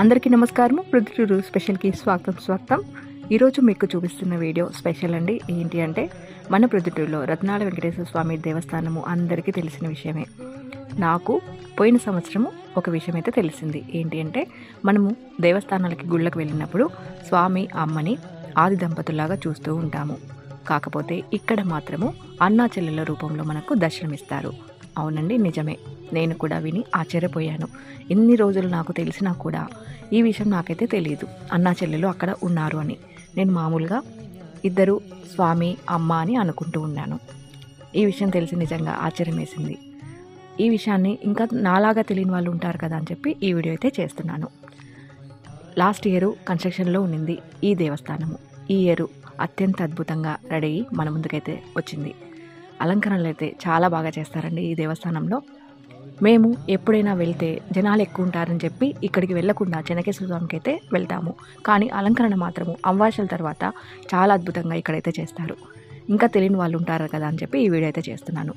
అందరికీ నమస్కారము పృథ్వీరు స్పెషల్కి స్వాగతం స్వాగతం. ఈరోజు మీకు చూపిస్తున్న వీడియో స్పెషల్ అండి. ఏంటి అంటే మన ప్రొద్దుటూరులో రత్నాల వెంకటేశ్వర స్వామి దేవస్థానము అందరికీ తెలిసిన విషయమే. నాకు పోయిన సంవత్సరము ఒక విషయం అయితే తెలిసింది. ఏంటి అంటే మనము దేవస్థానాలకి గుళ్ళకు వెళ్ళినప్పుడు స్వామి అమ్మని ఆది దంపతుల్లాగా చూస్తూ ఉంటాము. కాకపోతే ఇక్కడ మాత్రము అన్నా చెల్లెల రూపంలో మనకు దర్శనమిస్తారు. అవునండి నిజమే. నేను కూడా విని ఆశ్చర్యపోయాను. ఎన్ని రోజులు నాకు తెలిసినా కూడా ఈ విషయం నాకైతే తెలియదు అన్నా చెల్లెలు అక్కడ ఉన్నారు అని. నేను మామూలుగా ఇద్దరు స్వామి అమ్మ అని అనుకుంటూ ఉన్నాను. ఈ విషయం తెలిసి నిజంగా ఆశ్చర్యం వేసింది ఈ విషయాన్ని ఇంకా నాలాగా తెలియని వాళ్ళు ఉంటారు కదా అని చెప్పి ఈ వీడియో అయితే చేస్తున్నాను. లాస్ట్ ఇయర్ కన్స్ట్రక్షన్లో ఉన్నింది ఈ దేవస్థానము. ఈ ఇయర్ అత్యంత అద్భుతంగా రెడీ అయ్యి మన ముందుకైతే వచ్చింది. అలంకరణలు అయితే చాలా బాగా చేస్తారండి ఈ దేవస్థానంలో. మేము ఎప్పుడైనా వెళ్తే జనాలు ఎక్కువ ఉంటారని చెప్పి ఇక్కడికి వెళ్ళకుండా చెనకేశ్వర స్వామికి అయితే వెళ్తాము. కానీ అలంకరణ మాత్రము అమావాస్యల తర్వాత చాలా అద్భుతంగా ఇక్కడైతే చేస్తారు. ఇంకా తెలియని వాళ్ళు ఉంటారు కదా అని చెప్పి ఈ వీడియో అయితే చేస్తున్నాను.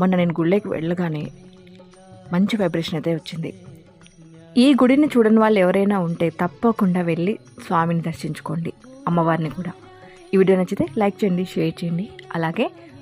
మొన్న నేను గుళ్ళకి వెళ్ళగానే మంచి వైబ్రేషన్ అయితే వచ్చింది. ఈ గుడిని చూడని వాళ్ళు ఎవరైనా ఉంటే తప్పకుండా వెళ్ళి స్వామిని దర్శించుకోండి అమ్మవారిని కూడా. ఈ వీడియో నచ్చితే లైక్ చేయండి షేర్ చేయండి. అలాగే